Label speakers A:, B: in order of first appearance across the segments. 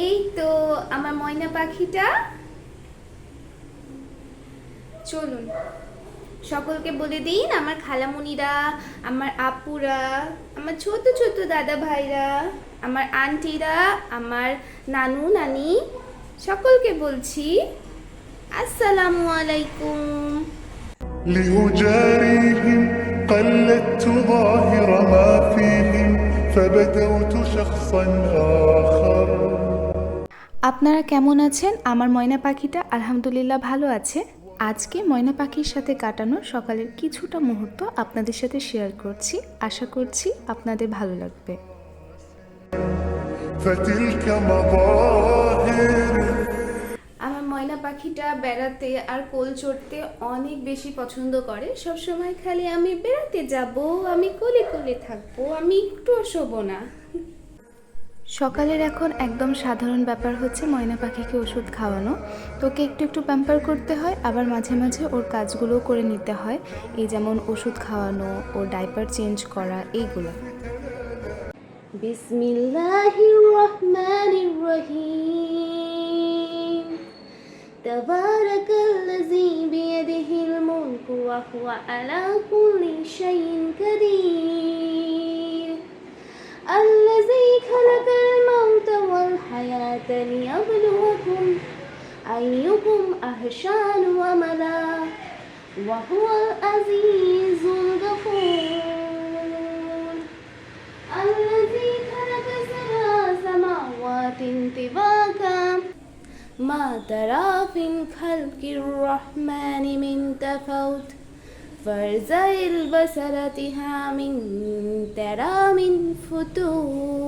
A: এই তো আমার ময়না পাখিটা চলুন সকলকে বলে দিন আমার খালামুনিরা আমার আপুরা আমার ছোট ছোট দাদা ভাইরা আমার আন্টিরা আমার নানু নানি সকলকে বলছি আসসালামু আলাইকুম
B: لأجاريهم قلدت ظاهر ما فيهم فبدوت شخصا آخر
C: আপনারা কেমন আছেন? আমার ময়না পাখিটা আলহামদুলিল্লাহ ভালো আছে। আজকে ময়না পাখির সাথে কাটানো সকালের কিছুটা মুহূর্ত আপনাদের সাথে শেয়ার করছি। আশা করছি আপনাদের ভালো লাগবে।
A: আমার ময়না পাখিটা বেড়াতে আর কোল চড়তে অনেক বেশি পছন্দ করে। সব সময় খালি আমি বেড়াতে যাব আমি কোলে কোলে থাকব আমি একটুও শোবো না।
C: সকালের এখন একদম সাধারণ ব্যাপার হচ্ছে ময়না পাখিকে ওষুধ খাওয়ানো। তোকে একটু একটু প্যাম্পার করতে হয়, আবার মাঝে মাঝে ওর কাজগুলো করে নিতে হয়। এই যেমন ওষুধ খাওয়ানো ওর ডাইপার চেঞ্জ করা, এইগুলো।
A: বিসমিল্লাহির والحياة ليبلوكم أيكم أحسن عملا وهو العزيز الغفور. الذي خلق سبع سماوات طباقا ما ترى في خلق الرحمن من تفوت فارزع البصر تها من ترى من فتور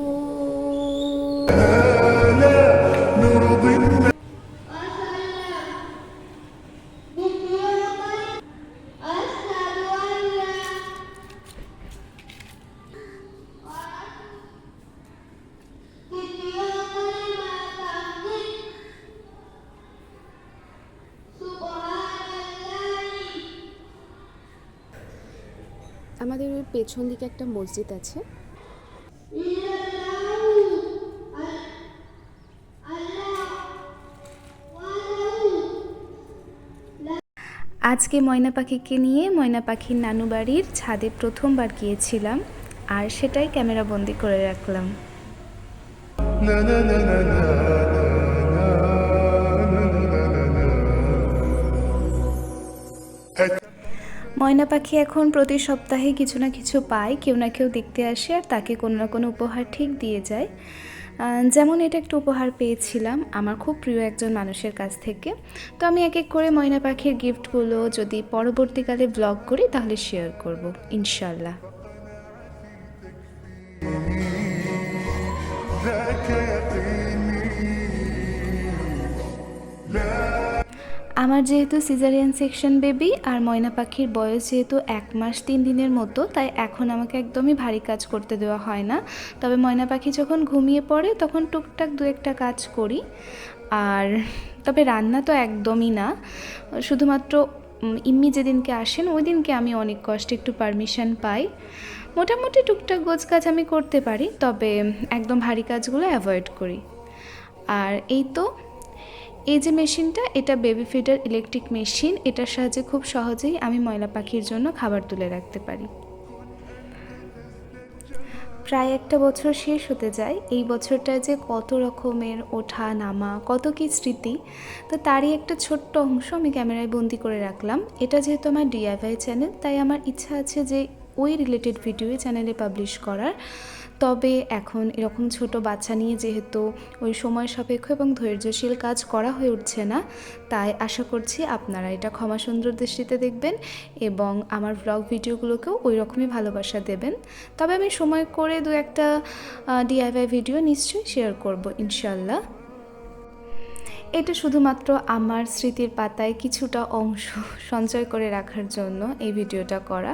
A: আমাদের ওই পেছন দিকে একটা মসজিদ আছে।
C: আজকে ময়না পাখিকে নিয়ে ময়না পাখির নানু বাড়ির ছাদে প্রথমবার গিয়েছিলাম আর সেটাই ক্যামেরা বন্দি করে রাখলাম।
B: না না না না না
C: ময়না পাখি এখন প্রতি সপ্তাহে কিছু না কিছু পায় কেউ না কেউ দেখতে আসে আর তাকে কোনো না কোনো উপহার ঠিক দিয়ে যায় আহ, যেমন এটা একটা উপহার পেয়েছিলাম আমার খুব প্রিয় একজন মানুষের কাছ থেকে তো আমি এক এক করে ময়না পাখির গিফটগুলো যদি পরবর্তীকালে ব্লগ করি তাহলে শেয়ার করব ইনশাল্লাহ
B: ذاك يقيني
C: আমার যেহেতু সিজারিয়ান সেকশন বেবি আর ময়না পাখির বয়স যেহেতু এক মাস তিন দিনের মতো, তাই এখন আমাকে একদমই ভারী কাজ করতে দেওয়া হয় না। তবে ময়না পাখি যখন ঘুমিয়ে পড়ে, তখন টুকটাক দু একটা কাজ করি। আর তবে রান্না তো একদমই না। শুধুমাত্র ইম্মি যেদিনকে আসেন, ওই দিনকে আমি অনেক কষ্টে একটু পারমিশন পাই। মোটামুটি টুকটাক গোছ কাজ আমি করতে পারি, তবে একদম ভারী কাজগুলো অ্যাভয়েড করি। আর এই তো এই যে মেশিনটা, এটা বেবি ফিডার ইলেকট্রিক মেশিন এটার সাহায্যে খুব সহজেই আমি ময়লা পাখির জন্য খাবার তুলে রাখতে পারি। প্রায় একটা বছর শেষ হতে যায়, এই বছরটা যে কত রকমের ওঠা, নামা, কত কী স্মৃতি, তো তারই একটা ছোট্ট অংশ আমি ক্যামেরায় বন্দি করে রাখলাম। এটা যেহেতু আমার ডিআইওয়াই চ্যানেল তাই আমার ইচ্ছা আছে যে ওই রিলেটেড ভিডিও চ্যানেলে পাবলিশ করার। তবে এখন এরকম ছোট বাচ্চা নিয়ে যেহেতু ওই সময় সাপেক্ষ এবং ধৈর্যশীল কাজ করা হয়ে উঠছে না, তাই আশা করছি আপনারা এটা ক্ষমা সুন্দর দৃষ্টিতে দেখবেন এবং আমার ব্লগ ভিডিওগুলোকেও ওই রকমই ভালোবাসা দেবেন। তবে আমি সময় করে দু একটা ডিআইওয়াই ভিডিও নিশ্চয়ই শেয়ার করব, ইনশাল্লাহ। এটা শুধুমাত্র আমার স্মৃতির পাতায় কিছুটা অংশ সঞ্চয় করে রাখার জন্য এই ভিডিওটা করা।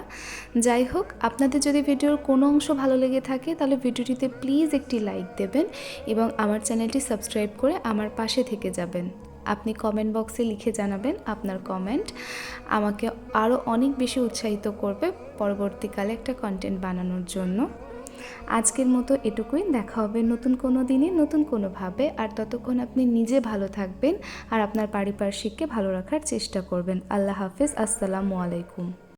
C: যাই হোক, আপনাদের যদি ভিডিওর কোনো অংশ ভালো লেগে থাকে, তাহলে ভিডিওটিতে প্লিজ একটি লাইক দেবেন এবং আমার চ্যানেলটি সাবস্ক্রাইব করে আমার পাশে থেকে যাবেন। আপনি কমেন্ট বক্সে লিখে জানাবেন আপনার কমেন্ট। আমাকে আরও অনেক বেশি উৎসাহিত করবে পরবর্তীকালে একটা কন্টেন্ট বানানোর জন্য। আজকের মতো এটুকুই। দেখা হবে নতুন কোনো দিনে, নতুন কোনোভাবে আর ততক্ষণ আপনি নিজে ভালো থাকবেন আর আপনার পারিপার্শ্বিককে ভালো রাখার চেষ্টা করবেন। আল্লাহ হাফিজ। আসসালামু আলাইকুম।